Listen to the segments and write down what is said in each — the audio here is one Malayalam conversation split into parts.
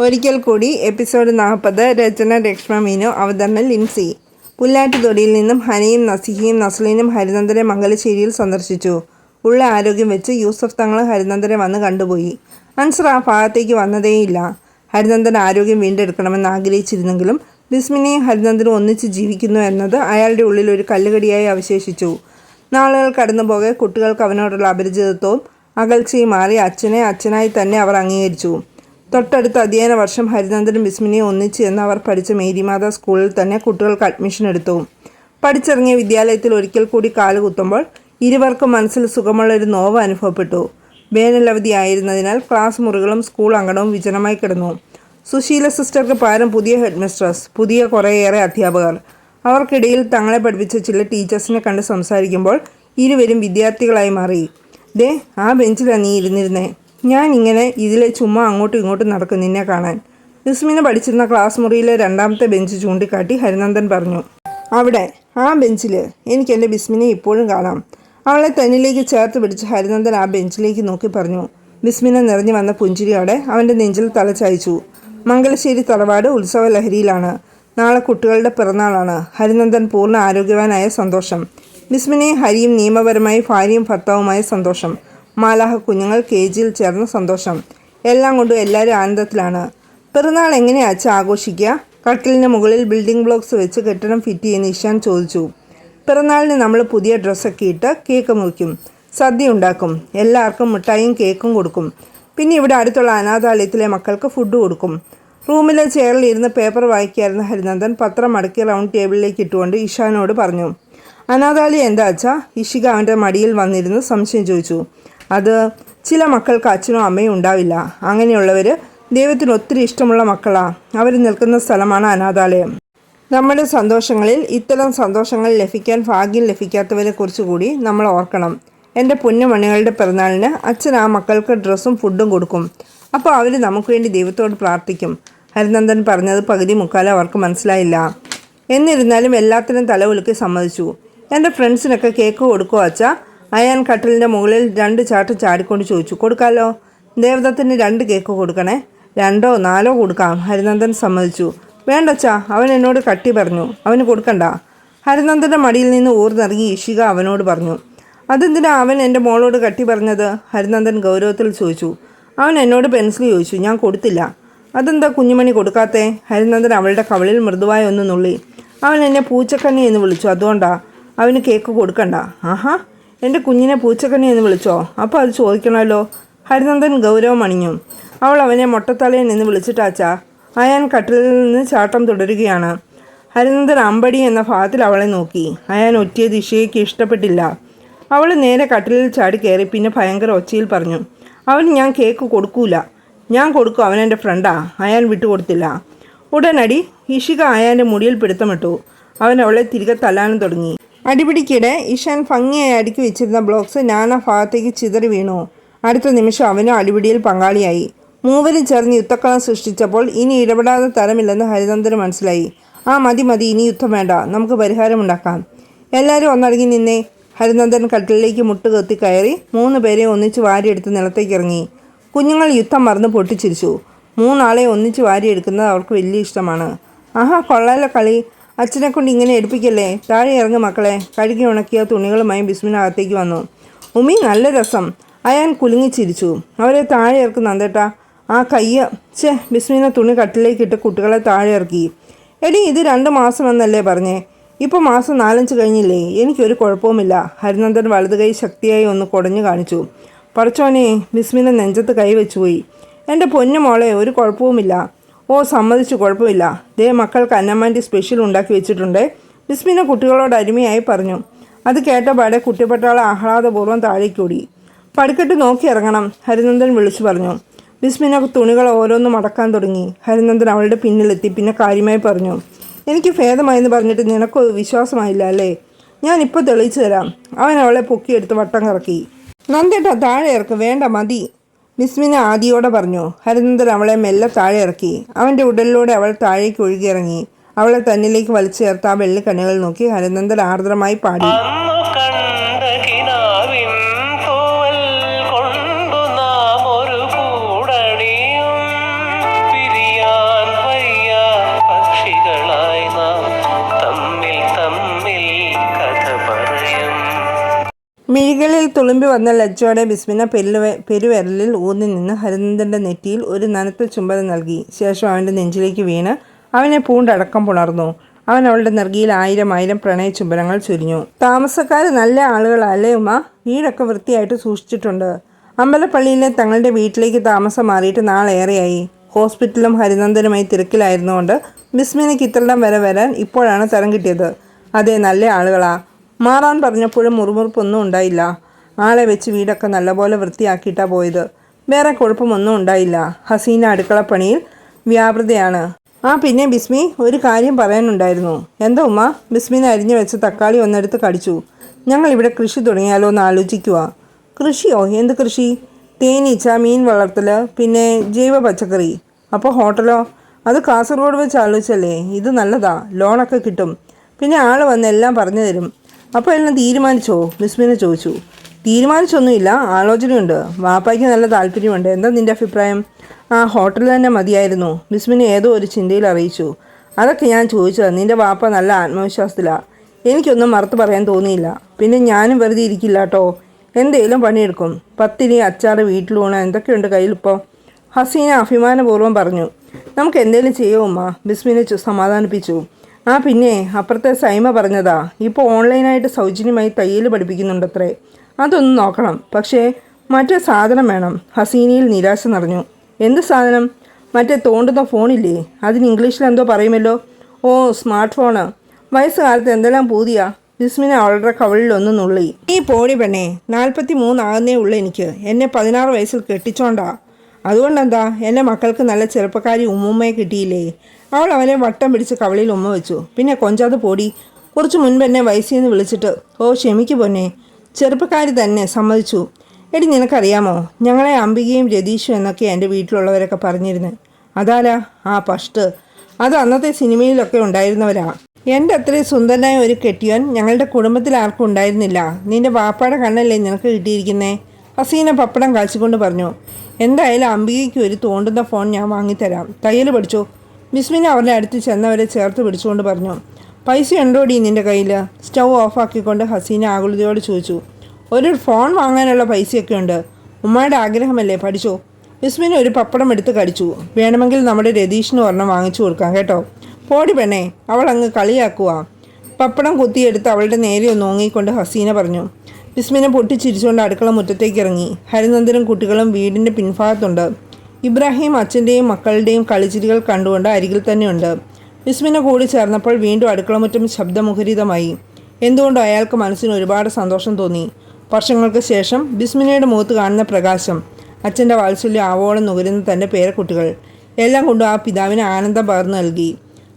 ഒരിക്കൽ കൂടി എപ്പിസോഡ് നാൽപ്പത് രചന രക്ഷ്മ മീനു അവതരണം ലിൻസി. പുല്ലാറ്റുതൊടിയിൽ നിന്നും ഹനിയും നസിഹയും നസ്ലീനും ഹരിനന്ദനെ മംഗലശ്ശേരിയിൽ സന്ദർശിച്ചു. ഉള്ള ആരോഗ്യം വെച്ച് യൂസഫ് തങ്ങൾ ഹരിനന്ദനെ വന്ന് കണ്ടുപോയി. അൻസർ ആ ഭാഗത്തേക്ക് വന്നതേയില്ല. ഹരിനന്ദൻ ആരോഗ്യം വീണ്ടെടുക്കണമെന്ന് ആഗ്രഹിച്ചിരുന്നെങ്കിലും ബിസ്മിനെയും ഹരിനന്ദനും ഒന്നിച്ച് ജീവിക്കുന്നു എന്നത് അയാളുടെ ഉള്ളിൽ ഒരു കല്ലുകടിയായി അവശേഷിച്ചു. നാളുകൾ കടന്നുപോകെ കുട്ടികൾക്ക് അവനോടുള്ള അപരിചിതത്വവും അകൽച്ചയും മാറി അച്ഛനെ അച്ഛനായി തന്നെ അവർ അംഗീകരിച്ചു. തൊട്ടടുത്ത അധ്യയന വർഷം ഹരിനന്ദനും ബിസ്മിനെയും ഒന്നിച്ച് എന്ന് അവർ പഠിച്ച മേരിമാത സ്കൂളിൽ തന്നെ കുട്ടികൾക്ക് അഡ്മിഷൻ എടുത്തു. പഠിച്ചിറങ്ങിയ വിദ്യാലയത്തിൽ ഒരിക്കൽ കൂടി കാലുകുത്തുമ്പോൾ ഇരുവർക്കും മനസ്സിൽ സുഖമുള്ള ഒരു നോവ് അനുഭവപ്പെട്ടു. വേനലവധി ആയിരുന്നതിനാൽ ക്ലാസ് മുറികളും സ്കൂൾ അങ്കണവും വിജനമായി കിടന്നു. സുശീല സിസ്റ്റർക്ക് പകരം പുതിയ ഹെഡ് മിസ്ട്രസ് പുതിയ കുറേയേറെ അധ്യാപകർ. അവർക്കിടയിൽ തങ്ങളെ പഠിപ്പിച്ച ചില ടീച്ചേഴ്സിനെ കണ്ട് സംസാരിക്കുമ്പോൾ ഇരുവരും വിദ്യാർത്ഥികളായി മാറി. ദേ ആ ബെഞ്ചിലാണ് നീ ഇരുന്നിരുന്നേ. ഞാൻ ഇങ്ങനെ ഇതിലെ ചുമ്മാ അങ്ങോട്ടും ഇങ്ങോട്ടും നടക്കും നിന്നെ കാണാൻ. നിസ്മിന പഠിച്ചിരുന്ന ക്ലാസ് മുറിയിലെ രണ്ടാമത്തെ ബെഞ്ച് ചൂണ്ടിക്കാട്ടി ഹരിനന്ദൻ പറഞ്ഞു അവിടെ ആ ബെഞ്ചിൽ എനിക്ക് എന്റെ ബിസ്മിനെ ഇപ്പോഴും കാണാം. അവളെ തന്നിലേക്ക് ചേർത്ത് പിടിച്ച് ഹരിനന്ദൻ ആ ബെഞ്ചിലേക്ക് നോക്കി പറഞ്ഞു ബിസ്മിന നിറഞ്ഞു വന്ന പുഞ്ചിരിയോടെ അവന്റെ നെഞ്ചിൽ തലച്ചയച്ചു മംഗലശ്ശേരി തറവാട് ഉത്സവ ലഹരിയിലാണ്. നാളെ കുട്ടികളുടെ പിറന്നാളാണ്. ഹരിനന്ദൻ പൂർണ ആരോഗ്യവാനായ സന്തോഷം. ബിസ്മിനെയും ഹരിയും നിയമപരമായി ഭാര്യയും ഭർത്താവുമായ സന്തോഷം. മാലാഹ കുഞ്ഞുങ്ങൾ കെ ജിയിൽ ചേർന്ന സന്തോഷം. എല്ലാം കൊണ്ടും എല്ലാവരും ആനന്ദത്തിലാണ്. പിറന്നാൾ എങ്ങനെയാ അച്ഛ ആഘോഷിക്കുക കട്ടിലിന് മുകളിൽ ബിൽഡിംഗ് ബ്ലോക്സ് വെച്ച് കെട്ടിടം ഫിറ്റ് ചെയ്യുന്ന ഇഷാൻ ചോദിച്ചു. പിറന്നാളിന് നമ്മൾ പുതിയ ഡ്രസ്സൊക്കെ ഇട്ട് കേക്ക് മുറിക്കും. സദ്യ ഉണ്ടാക്കും. എല്ലാവർക്കും മിഠായിയും കേക്കും കൊടുക്കും. പിന്നെ ഇവിടെ അടുത്തുള്ള അനാഥാലയത്തിലെ മക്കൾക്ക് ഫുഡ് കൊടുക്കും. റൂമിലെ ചെയറിൽ ഇരുന്ന് പേപ്പർ വായിക്കായിരുന്ന ഹരിനന്ദൻ പത്രം മടക്കി റൗണ്ട് ടേബിളിലേക്ക് ഇട്ടുകൊണ്ട് ഇഷാനോട് പറഞ്ഞു. അനാഥാലയം എന്താ അച്ഛാ? ഇഷിക അവന്റെ മടിയിൽ വന്നിരുന്ന് സംശയം ചോദിച്ചു. അത് ചില മക്കൾക്ക് അച്ഛനും അമ്മയും ഉണ്ടാവില്ല. അങ്ങനെയുള്ളവർ ദൈവത്തിന് ഒത്തിരി ഇഷ്ടമുള്ള മക്കളാണ് അവർ നിൽക്കുന്ന സ്ഥലമാണ് അനാഥാലയം. നമ്മുടെ സന്തോഷങ്ങളിൽ ഇത്തരം സന്തോഷങ്ങൾ ലഭിക്കാൻ ഭാഗ്യം ലഭിക്കാത്തവരെ കുറിച്ച് കൂടി നമ്മൾ ഓർക്കണം. എന്റെ പൊന്നുമണികളുടെ പിറന്നാളിന് അച്ഛൻ ആ മക്കൾക്ക് ഡ്രസ്സും ഫുഡും കൊടുക്കും. അപ്പോൾ അവർ നമുക്ക് വേണ്ടി ദൈവത്തോട് പ്രാർത്ഥിക്കും. ഹരിനന്ദൻ പറഞ്ഞത് പകുതി മുക്കാലും അവർക്ക് മനസ്സിലായില്ല. എന്നിരുന്നാലും എല്ലാത്തിനും തലവുലുക്കി സമ്മതിച്ചു. എന്റെ ഫ്രണ്ട്സിനൊക്കെ കേക്ക് കൊടുക്കുക അച്ഛാ? അയാൻ കട്ടിലിന്റെ മുകളിൽ രണ്ട് ചാട്ട് ചാടിക്കൊണ്ട് ചോദിച്ചു കൊടുക്കാലോ? ദേവദത്തിന് രണ്ട് കേക്ക് കൊടുക്കണേ. രണ്ടോ നാലോ കൊടുക്കാം. ഹരിനന്ദൻ സമ്മതിച്ചു. വേണ്ടച്ചാ അവൻ എന്നോട് കട്ടി പറഞ്ഞു. അവന് കൊടുക്കണ്ട. ഹരിനന്ദന്റെ മടിയിൽ നിന്ന് ഊർന്നിറങ്ങി ഇഷിക അവനോട് പറഞ്ഞു അതെന്തിനാ അവൻ എന്റെ മോളോട് കട്ടി പറഞ്ഞത്? ഹരിനന്ദൻ ഗൗരവത്തിൽ ചോദിച്ചു അവൻ എന്നോട് പെൻസിൽ ചോദിച്ചു ഞാൻ കൊടുത്തില്ല. അതെന്താ കുഞ്ഞുമണി കൊടുക്കാത്തേ? ഹരിനന്ദൻ അവളുടെ കവളിൽ മൃദുവായി ഒന്ന് നുള്ളി അവൻ എന്നെ പൂച്ചക്കണ്ണി എന്ന് വിളിച്ചു അതുകൊണ്ടാ. അവന് കേക്ക് കൊടുക്കണ്ട. ആഹാ എന്റെ കുഞ്ഞിനെ പൂച്ചക്കണ്ണി എന്ന് വിളിച്ചോ? അപ്പോൾ അത് ചോദിക്കണമല്ലോ. ഹരിനന്ദൻ ഗൗരവം അണിഞ്ഞു. അവൾ അവനെ മൊട്ടത്തലയൻ എന്ന് വിളിച്ചിട്ടാച്ചാ അയാൻ കട്ടിലിൽ നിന്ന് ചാട്ടം തുടരുകയാണ്. ഹരിനന്ദൻ അമ്പടി എന്ന ഭാഗത്തിൽ അവളെ നോക്കി. അയാൻ ഒറ്റിയ ദിശയ്ക്ക് ഇഷ്ടപ്പെട്ടില്ല. അവൾ നേരെ കട്ടിലിൽ ചാടി കയറി പിന്നെ ഭയങ്കര ഒച്ചയിൽ പറഞ്ഞു അവന് ഞാൻ കേക്ക് കൊടുക്കൂല. ഞാൻ കൊടുക്കും അവനെന്റെ ഫ്രണ്ടാ. അയാൻ വിട്ടുകൊടുത്തില്ല ഉടനടി ഇഷിക അയാന്റെ മുടിയിൽ പിടുത്തമിട്ടു. അവൻ അവളെ തിരികെ തല്ലാനും തുടങ്ങി. അടിപിടിക്കിടെ ഇഷാൻ ഭംഗിയായി അടുക്കി വെച്ചിരുന്ന ബ്ലോക്സ് നാനാ ഭാഗത്തേക്ക് ചിതറി വീണു. അടുത്ത നിമിഷം അവനും അടിപിടിയിൽ പങ്കാളിയായി. മൂവരും ചേർന്ന് യുദ്ധക്കളം സൃഷ്ടിച്ചപ്പോൾ ഇനി ഇടപെടാതെ തരമില്ലെന്ന് ഹരിതന്ദ്രൻ മനസ്സിലായി. ആ മതി മതി ഇനി യുദ്ധം വേണ്ട. നമുക്ക് പരിഹാരമുണ്ടാക്കാം എല്ലാവരും ഒന്നടങ്ങി നിന്നേ. ഹരിനന്ദൻ കട്ടിലേക്ക് മുട്ടുകത്തി കയറി മൂന്ന് പേരെ ഒന്നിച്ച് വാരിയെടുത്ത് നിലത്തേക്ക് ഇറങ്ങി. കുഞ്ഞുങ്ങൾ യുദ്ധം മറന്ന് പൊട്ടിച്ചിരിച്ചു. മൂന്നാളെ ഒന്നിച്ച് വാരിയെടുക്കുന്നത് അവർക്ക് വലിയ ഇഷ്ടമാണ്. ആഹാ കൊള്ളാല കളി. അച്ഛനെ കൊണ്ട് ഇങ്ങനെ എടുപ്പിക്കല്ലേ? താഴെ ഇറങ്ങും മക്കളെ. കഴുകി ഉണക്കിയ തുണികളുമായി ബിസ്മിനകത്തേക്ക് വന്നു. ഉമി നല്ല രസം. അയാൻ കുലുങ്ങിച്ചിരിച്ചു അവരെ താഴെ ഇറക്കും നന്ദേട്ടാ. ആ കയ്യ്. ചെ ബിസ്മിന തുണി കട്ടിലേക്കിട്ട് കുട്ടികളെ താഴെ ഇറക്കി. എടി ഇത് രണ്ട് മാസം എന്നല്ലേ പറഞ്ഞേ? ഇപ്പോൾ മാസം നാലഞ്ച് കഴിഞ്ഞില്ലേ? എനിക്കൊരു കുഴപ്പവുമില്ല. ഹരിനന്ദൻ വലതു കൈ ശക്തിയായി ഒന്ന് കുടഞ്ഞു കാണിച്ചു. പറച്ചോനെ ബിസ്മിന നെഞ്ചത്ത് കൈ വെച്ചുപോയി എന്റെ പൊന്നു മോളെ ഒരു കുഴപ്പവുമില്ല. ഓ സമ്മതിച്ചു കുഴപ്പമില്ല. ദേ മക്കൾക്ക് അന്നമ്മാന്റെ സ്പെഷ്യൽ ഉണ്ടാക്കി വെച്ചിട്ടുണ്ട്. ബിസ്മിന കുട്ടികളോട് അരുമയായി പറഞ്ഞു. അത് കേട്ട പാടെ കുട്ടിപ്പട്ടാളെ ആഹ്ലാദപൂർവം താഴേക്കൂടി. പടിക്കെട്ട് നോക്കി ഇറങ്ങണം ഹരിനന്ദൻ വിളിച്ചു പറഞ്ഞു. ബിസ്മിന തുണികൾ ഓരോന്നും അടക്കാൻ തുടങ്ങി. ഹരിനന്ദൻ അവളുടെ പിന്നിലെത്തി പിന്നെ കാര്യമായി പറഞ്ഞു. എനിക്ക് ഭേദമായെന്ന് പറഞ്ഞിട്ട് നിനക്ക് വിശ്വാസമായില്ല അല്ലേ? ഞാൻ ഇപ്പോൾ തെളിയിച്ചു തരാം. അവൻ അവളെ പൊക്കിയെടുത്ത് വട്ടം കറക്കി. നന്ദേട്ടാ താഴെ ഇറക്ക് വേണ്ട മതി. മിസ്മിന ആദിയോടെ പറഞ്ഞു ഹരിനന്ദൻ അവളെ മെല്ലെ താഴെ ഇറക്കി. അവന്റെ ഉടലിലൂടെ അവൾ താഴേക്ക് ഒഴുകിയിറങ്ങി. അവളെ തന്നിലേക്ക് വലിച്ചു ചേർത്ത് ആ വെള്ളിക്കണ്ണുകൾ നോക്കി ഹരിനന്ദൻ ആർദ്രമായി പാടി. മിഴികളിൽ തുളുമ്പി വന്ന ലജ്ജോടെ ബിസ്മിന പെരുവ പെരുവിരലിൽ ഊന്നി നിന്ന് ഹരിനന്ദന്റെ നെറ്റിയിൽ ഒരു നനത്ത ചുംബനം നൽകി. ശേഷം അവന്റെ നെഞ്ചിലേക്ക് വീണ് അവനെ പൂണ്ടടക്കം പുണർന്നു. അവൻ അവളുടെ നെറുകിയിൽ ആയിരം ആയിരം പ്രണയ ചുംബനങ്ങൾ ചുരിഞ്ഞു. താമസക്കാർ നല്ല ആളുകളല്ലേ ഉമ്മ? വീടൊക്കെ വൃത്തിയായിട്ട് സൂക്ഷിച്ചിട്ടുണ്ട്. അമ്പലപ്പള്ളിയിലെ തങ്ങളുടെ വീട്ടിലേക്ക് താമസം മാറിയിട്ട് നാളേറെയായി. ഹോസ്പിറ്റലും ഹരിനന്ദനുമായി തിരക്കിലായിരുന്നുകൊണ്ട് ബിസ്മിനയ്ക്ക് ഇത്രയിടം വരെ വരാൻ ഇപ്പോഴാണ് തരം കിട്ടിയത്. അതെ നല്ല ആളുകളാ. മാറാൻ പറഞ്ഞപ്പോഴും മുറുമുറുപ്പൊന്നും ഉണ്ടായില്ല. ആളെ വെച്ച് വീടൊക്കെ നല്ലപോലെ വൃത്തിയാക്കിയിട്ടാ പോയത്. വേറെ കുഴപ്പമൊന്നും ഉണ്ടായില്ല. ഹസീന അടുക്കളപ്പണിയിൽ വ്യാപൃതയാണ്. ആ പിന്നെ ബിസ്മി ഒരു കാര്യം പറയാനുണ്ടായിരുന്നു. എന്താ ഉമ്മ? ബിസ്മിനെ അരിഞ്ഞു വെച്ച് തക്കാളി ഒന്നെടുത്ത് കടിച്ചു. ഞങ്ങൾ ഇവിടെ കൃഷി തുടങ്ങിയാലോ എന്ന് ആലോചിക്കുക കൃഷിയോ? എന്ത് കൃഷി? തേനീച്ച മീൻ വളർത്തൽ പിന്നെ ജൈവ പച്ചക്കറി. അപ്പോൾ ഹോട്ടലോ? അത് കാസർഗോഡ് വെച്ച് ആലോചിച്ചല്ലേ? ഇത് നല്ലതാ. ലോണൊക്കെ കിട്ടും. പിന്നെ ആൾ വന്ന് എല്ലാം പറഞ്ഞു തരും. അപ്പോൾ എല്ലാം തീരുമാനിച്ചോ? മിസ്മിനെ ചോദിച്ചു. തീരുമാനിച്ചൊന്നുമില്ല. ആലോചനയുണ്ട്. വാപ്പയ്ക്ക് നല്ല താല്പര്യമുണ്ട്. എന്താ നിന്റെ അഭിപ്രായം? ആ ഹോട്ടൽ തന്നെ മതിയായിരുന്നു. മിസ്മിനെ ഏതോ ഒരു ചിന്തയിൽ അറിയിച്ചു. അതൊക്കെ ഞാൻ ചോദിച്ചത്. നിന്റെ വാപ്പ നല്ല ആത്മവിശ്വാസത്തിലാണ് എനിക്കൊന്നും മറുത്ത് പറയാൻ തോന്നിയില്ല. പിന്നെ ഞാനും വെറുതെ ഇരിക്കില്ല കേട്ടോ എന്തേലും പണിയെടുക്കും. പത്തിരി അച്ചാറ് വീട്ടിലൂണ് എന്തൊക്കെയുണ്ട് കയ്യിലിപ്പോൾ ഹസീന അഭിമാനപൂർവം പറഞ്ഞു. നമുക്ക് എന്തേലും ചെയ്യുമോ ബിസ്മിനെ ചു- സമാധാനിപ്പിച്ചു. ആ പിന്നെ അപ്പുറത്തെ സൈമ പറഞ്ഞതാ ഇപ്പോൾ ഓൺലൈനായിട്ട് സൗജന്യമായി തയ്യൽ പഠിപ്പിക്കുന്നുണ്ടത്രേ. അതൊന്നും നോക്കണം. പക്ഷേ മറ്റേ സാധനം വേണം. ഹസീനയിൽ നിരാശ നിറഞ്ഞു. എന്ത് സാധനം? മറ്റേ തോണ്ടുന്ന ഫോണില്ലേ? അതിന് ഇംഗ്ലീഷിൽ എന്തോ പറയുമല്ലോ? ഓ സ്മാർട്ട് ഫോണ്. വയസ്സുകാലത്ത് എന്തെല്ലാം പൂതിയാ. ബിസ്മിനെ അവളുടെ കവളിൽ ഒന്ന് നുള്ളി. ഈ പോടി പെണ്ണേ നാൽപ്പത്തി മൂന്നാകുന്നേ ഉള്ളൂ എനിക്ക്. എന്നെ പതിനാറ് വയസ്സിൽ കെട്ടിച്ചോണ്ടാ. അതുകൊണ്ടെന്താ? എന്റെ മക്കൾക്ക് നല്ല ചെറുപ്പക്കാരി ഉമ്മുമ്മയെ കിട്ടിയില്ലേ? അവൾ അവനെ വട്ടം പിടിച്ച് കവളിൽ ഉമ്മ വെച്ചു. പിന്നെ കൊഞ്ചാതെ പോടി. കുറച്ച് മുൻപ് എന്നെ വയസ്സിൽ നിന്ന് വിളിച്ചിട്ട് ഓ ക്ഷമിക്കു പൊന്നെ. ചെറുപ്പക്കാരി തന്നെ സമ്മതിച്ചു. എടി നിനക്കറിയാമോ? ഞങ്ങളെ അംബികയും രതീഷും എന്നൊക്കെ എന്റെ വീട്ടിലുള്ളവരൊക്കെ പറഞ്ഞിരുന്നു. അതാരാ? ആ പഷ്ട് അത് അന്നത്തെ സിനിമയിലൊക്കെ ഉണ്ടായിരുന്നവരാ. എന്റെ അത്രയും സുന്ദരനായ ഒരു കെട്ടിയോൻ ഞങ്ങളുടെ കുടുംബത്തിൽ ആർക്കും ഉണ്ടായിരുന്നില്ല. നിന്റെ വാപ്പയുടെ കണ്ണല്ലേ നിനക്ക് കിട്ടിയിരിക്കുന്നേ? ഹസീന പപ്പടം കാച്ചിക്കൊണ്ട് പറഞ്ഞു. എന്തായാലും അംബികയ്ക്ക് ഒരു തോണ്ടുന്ന ഫോൺ ഞാൻ വാങ്ങിത്തരാം. തയ്യൽ പഠിച്ചോ? മിസ്മിന അവരുടെ അടുത്ത് ചെന്നവരെ ചേർത്ത് പിടിച്ചുകൊണ്ട് പറഞ്ഞു. പൈസ ഉണ്ടോടി നിന്റെ കയ്യിൽ സ്റ്റൗ ഓഫാക്കിക്കൊണ്ട് ഹസീന ആകുലതയോട് ചോദിച്ചു. ഒരു ഫോൺ വാങ്ങാനുള്ള പൈസയൊക്കെ ഉണ്ട്. ഉമ്മയുടെ ആഗ്രഹമല്ലേ? പഠിച്ചോ? ബിസ്മിന് ഒരു പപ്പടം എടുത്ത് കടിച്ചു. വേണമെങ്കിൽ നമ്മുടെ രതീഷിന് ഒരെണ്ണം വാങ്ങിച്ചു കൊടുക്കാം കേട്ടോ. പോടി പെണ്ണേ അവൾ അങ്ങ് കളിയാക്കുക പപ്പടം കുത്തിയെടുത്ത് അവളുടെ നേരെ ഒന്ന് ഓങ്ങിക്കൊണ്ട് ഹസീന പറഞ്ഞു. ബിസ്മിനെ പൊട്ടിച്ചിരിച്ചുകൊണ്ട് അടുക്കള മുറ്റത്തേക്ക് ഇറങ്ങി. ഹരിനന്ദനും കുട്ടികളും വീടിന്റെ പിൻഭാഗത്തുണ്ട്. ഇബ്രാഹിം അച്ഛന്റെയും മക്കളുടെയും കളിച്ചിരികൾ കണ്ടുകൊണ്ട് അരികിൽ തന്നെയുണ്ട്. ബിസ്മിനെ കൂടി ചേർന്നപ്പോൾ വീണ്ടും അടുക്കളമുറ്റം ശബ്ദമുഖരിതമായി. എന്തുകൊണ്ടോ അയാൾക്ക് മനസ്സിന് ഒരുപാട് സന്തോഷം തോന്നി. വർഷങ്ങൾക്ക് ശേഷം ബിസ്മിനയുടെ മുഖത്ത് കാണുന്ന പ്രകാശം അച്ഛന്റെ വാത്സല്യം ആവോളം നുകരുന്ന തന്റെ പേരക്കുട്ടികൾ എല്ലാം കൊണ്ടും ആ പിതാവിന് ആനന്ദം പകർന്നു നൽകി.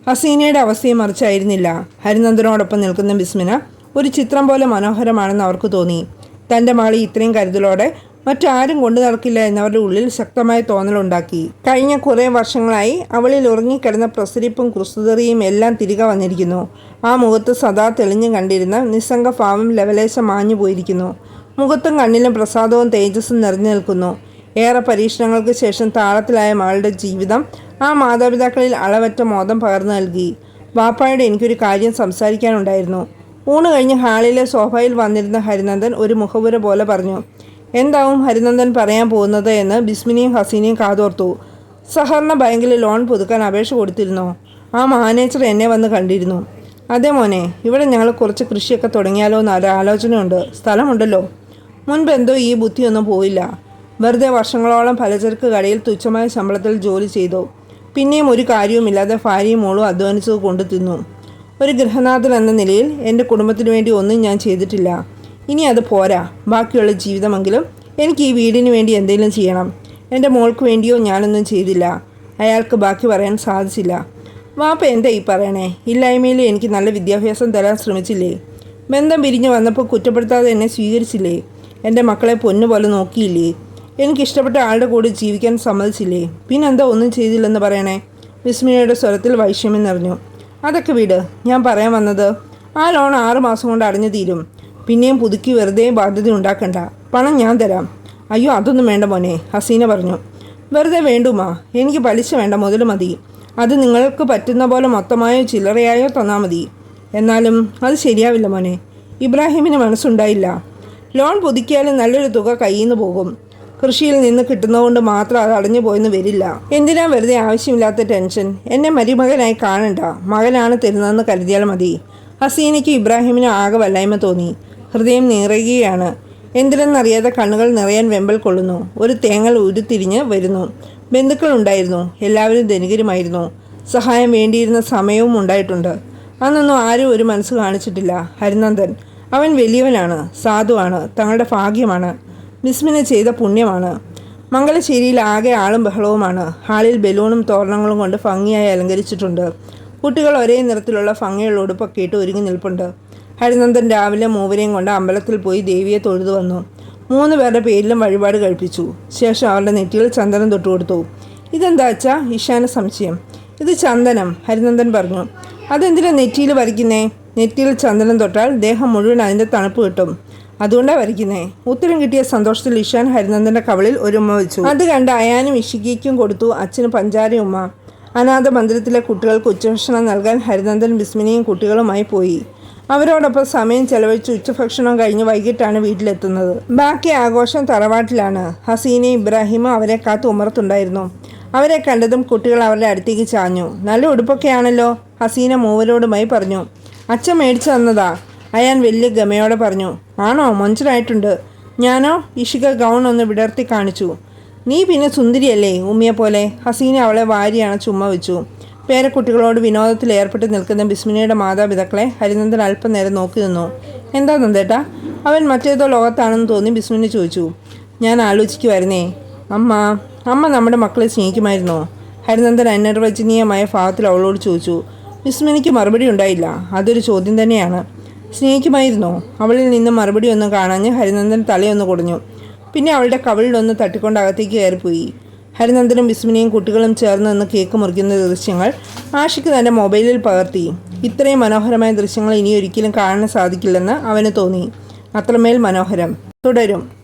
ഹസീനയുടെ അവസ്ഥയെ മറിച്ചായിരുന്നില്ല. ഹരിനന്ദനോടൊപ്പം നിൽക്കുന്ന ബിസ്മിന ഒരു ചിത്രം പോലെ മനോഹരമാണെന്ന് അവർക്ക് തോന്നി. തന്റെ മകളി ഇത്രയും കരുതലോടെ മറ്റാരും കൊണ്ടു നടക്കില്ല എന്നവരുടെ ഉള്ളിൽ ശക്തമായ തോന്നലുണ്ടാക്കി കഴിഞ്ഞ കുറേ വർഷങ്ങളായി അവളിൽ ഉറങ്ങിക്കിടന്ന പ്രസരിപ്പും ക്രിസ്തുതറിയും എല്ലാം തിരികെ വന്നിരിക്കുന്നു. ആ മുഖത്ത് സദാ തെളിഞ്ഞു കണ്ടിരുന്ന നിസ്സംഗ ഭാവം ലവലേശം മാഞ്ഞു പോയിരിക്കുന്നു. മുഖത്തും കണ്ണിലും പ്രസാദവും തേജസ്സും നിറഞ്ഞു നിൽക്കുന്നു. ഏറെ പരീക്ഷണങ്ങൾക്ക് ശേഷം താളത്തിലായ മകളുടെ ജീവിതം ആ മാതാപിതാക്കളിൽ അളവറ്റ മോദം പകർന്നു നൽകി. വാപ്പായുടെ എനിക്കൊരു കാര്യം സംസാരിക്കാനുണ്ടായിരുന്നു. ഊണ് കഴിഞ്ഞ് ഹാളിലെ സോഫയിൽ വന്നിരുന്ന ഹരിനന്ദൻ ഒരു മുഖപുര പോലെ പറഞ്ഞു എന്താവും ഹരിനന്ദൻ പറയാൻ പോകുന്നത് എന്ന് ബിസ്മിനിയും ഹസീനയും കാതോർത്തു. സഹകരണ ബാങ്കിൽ ലോൺ പുതുക്കാൻ അപേക്ഷ കൊടുത്തിരുന്നോ. ആ മാനേജർ എന്നെ വന്ന് കണ്ടിരുന്നു. അതെ മോനെ ഇവിടെ ഞങ്ങൾ കുറച്ച് കൃഷിയൊക്കെ തുടങ്ങിയാലോ എന്നൊരു ആലോചനയുണ്ട്. സ്ഥലമുണ്ടല്ലോ. മുൻപ് എന്തോ ഈ ബുദ്ധിയൊന്നും പോയില്ല. വെറുതെ വർഷങ്ങളോളം പലചരക്ക് കടയിൽ തുച്ഛമായ ശമ്പളത്തിൽ ജോലി ചെയ്തു. പിന്നെയും ഒരു കാര്യവുമില്ലാതെ ഭാര്യയും മോളും അധ്വാനിച്ചത് കൊണ്ടു തിന്നു. ഒരു ഗൃഹനാഥൻ എന്ന നിലയിൽ എന്റെ കുടുംബത്തിന് വേണ്ടി ഒന്നും ഞാൻ ചെയ്തിട്ടില്ല. ഇനി അത് പോരാ. ബാക്കിയുള്ള ജീവിതമെങ്കിലും എനിക്ക് ഈ വീടിന് വേണ്ടി എന്തെങ്കിലും ചെയ്യണം. എന്റെ മോൾക്ക് വേണ്ടിയോ ഞാനൊന്നും ചെയ്തില്ല. അയാൾക്ക് ബാക്കി പറയാൻ സാധിച്ചില്ല. വാപ്പ എന്താ ഈ പറയണേ? ഇല്ലായ്മയിൽ എനിക്ക് നല്ല വിദ്യാഭ്യാസം തരാൻ ശ്രമിച്ചില്ലേ? ബന്ധം പിരിഞ്ഞു വന്നപ്പോൾ കുറ്റപ്പെടുത്താതെ എന്നെ സ്വീകരിച്ചില്ലേ? എന്റെ മക്കളെ പൊന്നുപോലെ നോക്കിയില്ലേ? എനിക്കിഷ്ടപ്പെട്ട ആളുടെ കൂടെ ജീവിക്കാൻ സമ്മതിച്ചില്ലേ? പിന്നെന്താ ഒന്നും ചെയ്തില്ലെന്ന് പറയണേ? വിസ്മയയുടെ സ്വരത്തിൽ വൈഷമ്യം നിറഞ്ഞു. അതൊക്കെ വിട്. ഞാൻ പറയാൻ വന്നത് ആ ലോൺ ആറ് മാസം കൊണ്ട് അടഞ്ഞു തീരും. പിന്നെയും പുതുക്കി വെറുതെ ബാധ്യത ഉണ്ടാക്കണ്ട. പണം ഞാൻ തരാം. അയ്യോ അതൊന്നും വേണ്ട മോനെ ഹസീന പറഞ്ഞു. വെറുതെ വേണ്ടുമാ. എനിക്ക് പലിശ വേണ്ട മുതൽ മതി. അത് നിങ്ങൾക്ക് പറ്റുന്ന പോലെ മൊത്തമായോ ചില്ലറയായോ തന്നാൽ മതി. എന്നാലും അത് ശരിയാവില്ല മോനെ. ഇബ്രാഹിമിന് മനസ്സുണ്ടായില്ല. ലോൺ പുതുക്കിയാലും നല്ലൊരു തുക കയ്യിൽ നിന്ന് പോകും. കൃഷിയിൽ നിന്ന് കിട്ടുന്നതുകൊണ്ട് മാത്രം അത് അടഞ്ഞു പോയെന്ന് വരില്ല. എന്തിനാ വെറുതെ ആവശ്യമില്ലാത്ത ടെൻഷൻ? എന്നെ മരുമകനായി കാണണ്ട. മകനാണ് തരുന്നതെന്ന് കരുതിയാൽ മതി. ഹസീനയ്ക്ക് ഇബ്രാഹിമിന് ആകെ വല്ലായ്മ തോന്നി. ഹൃദയം നിറയുകയാണ്. എന്തിനെന്നറിയാതെ കണ്ണുകൾ നിറയാൻ വെമ്പൽ കൊള്ളുന്നു. ഒരു തേങ്ങൽ ഉരുത്തിരിഞ്ഞ് വരുന്നു. ബന്ധുക്കളുണ്ടായിരുന്നു എല്ലാവരും ധനികരുമായിരുന്നു. സഹായം വേണ്ടിയിരുന്ന സമയവും ഉണ്ടായിട്ടുണ്ട്. അന്നൊന്നും ആരും ഒരു മനസ്സ് കാണിച്ചിട്ടില്ല. ഹരിനന്ദൻ. അവൻ വലിയവനാണ്. സാധുവാണ്. തങ്ങളുടെ ഭാഗ്യമാണ്. ബിസ്മിന് ചെയ്ത പുണ്യമാണ്. മംഗലശ്ശേരിയിൽ ആകെ ആളും ബഹളവുമാണ്. ഹാളിൽ ബലൂണും തോരണങ്ങളും കൊണ്ട് ഭംഗിയായി അലങ്കരിച്ചിട്ടുണ്ട്. കുട്ടികൾ ഒരേ നിറത്തിലുള്ള ഭംഗിയുള്ള ഉടുപ്പൊക്കെ ഇട്ട് ഒരുങ്ങി നിൽപ്പുണ്ട്. ഹരിനന്ദൻ രാവിലെ മൂവരെയും കൊണ്ട് അമ്പലത്തിൽ പോയി ദേവിയെ തൊഴുതു വന്നു. മൂന്ന് പേരുടെ പേരിലും വഴിപാട് കഴിപ്പിച്ചു. ശേഷം അവരുടെ നെറ്റിയിൽ ചന്ദനം തൊട്ടുകൊടുത്തു ഇതെന്താ അച്ഛാ? ഈശാന സംശയം. ഇത് ചന്ദനം ഹരിനന്ദൻ പറഞ്ഞു. അതെന്തിനാ നെറ്റിയിൽ വരയ്ക്കുന്നേ? നെറ്റിയിൽ ചന്ദനം തൊട്ടാൽ ദേഹം മുഴുവൻ അതിന്റെ തണുപ്പ് കിട്ടും. അതുകൊണ്ടാണ് വരയ്ക്കുന്നേ. ഉത്തരം കിട്ടിയ സന്തോഷത്തിൽ ഇഷാൻ ഹരിനന്ദന്റെ കവളിൽ ഒരു ഉമ്മ വെച്ചു. അത് കണ്ട് അയാനും ഇഷികയ്ക്കും കൊടുത്തു അച്ഛന് പഞ്ചാര ഉമ്മ. അനാഥ മന്ദിരത്തിലെ കുട്ടികൾക്ക് ഉച്ചഭക്ഷണം നൽകാൻ ഹരിനന്ദൻ ബിസ്മിനിയും കുട്ടികളുമായി പോയി. അവരോടൊപ്പം സമയം ചെലവഴിച്ച് ഉച്ചഭക്ഷണം കഴിഞ്ഞ് വൈകിട്ടാണ് വീട്ടിലെത്തുന്നത്. ബാക്കി ആഘോഷം തറവാട്ടിലാണ്. ഹസീനയും ഇബ്രാഹിമും അവരെ കാത്തു ഉമർത്തുണ്ടായിരുന്നു. അവരെ കണ്ടതും കുട്ടികൾ അവരുടെ അടുത്തേക്ക് ചാഞ്ഞു. നല്ല ഉടുപ്പൊക്കെയാണല്ലോ ഹസീന മൂവരോടുമായി പറഞ്ഞു. അച്ഛൻ മേടിച്ചു തന്നതാ. അയാൻ വലിയ ഗമയോടെ പറഞ്ഞു ആണോ? മൊഞ്ചരായിട്ടുണ്ട് ഞാനോ ഇഷിക ഗൗൺ ഒന്ന് വിടർത്തി കാണിച്ചു. നീ പിന്നെ സുന്ദരിയല്ലേ? ഉമ്മിയെ പോലെ ഹസീന അവളെ വാരിയാണ് ചുമ്മാ വെച്ചു. പേരക്കുട്ടികളോട് വിനോദത്തിൽ ഏർപ്പെട്ട് നിൽക്കുന്ന ബിസ്മിനയുടെ മാതാപിതാക്കളെ ഹരിനന്ദൻ അല്പം നേരം നോക്കി നിന്നു. എന്താ നന്ദേട്ടാ? അവൻ മറ്റേതോ ലോകത്താണെന്ന് തോന്നി ബിസ്മിനെ ചോദിച്ചു. ഞാൻ ആലോചിക്കുമായിരുന്നേ അമ്മ അമ്മ നമ്മുടെ മക്കളെ സ്നേഹിക്കുമായിരുന്നോ? ഹരിനന്ദൻ അനിർവചനീയമായ ഭാവത്തിൽ അവളോട് ചോദിച്ചു. ബിസ്മിനിക്ക് മറുപടി ഉണ്ടായില്ല. അതൊരു ചോദ്യം തന്നെയാണ്. സ്നേഹിക്കുമായിരുന്നോ. അവളിൽ നിന്ന് മറുപടി ഒന്നും കാണാഞ്ഞ് ഹരിനന്ദൻ തലയൊന്ന് കുടഞ്ഞു. പിന്നെ അവളുടെ കവിളിലൊന്ന് തട്ടിക്കൊണ്ട് അകത്തേക്ക് കയറിപ്പോയി. ഹരിനന്ദനും വിസ്മിനിയും കുട്ടികളും ചേർന്ന് നിന്ന് കേക്ക് മുറിക്കുന്ന ദൃശ്യങ്ങൾ ആഷിക്ക് തന്റെ മൊബൈലിൽ പകർത്തി. ഇത്രയും മനോഹരമായ ദൃശ്യങ്ങൾ ഇനി ഒരിക്കലും കാണാൻ സാധിക്കില്ലെന്ന് അവന് തോന്നി. അത്രമേൽ മനോഹരം. തുടരും.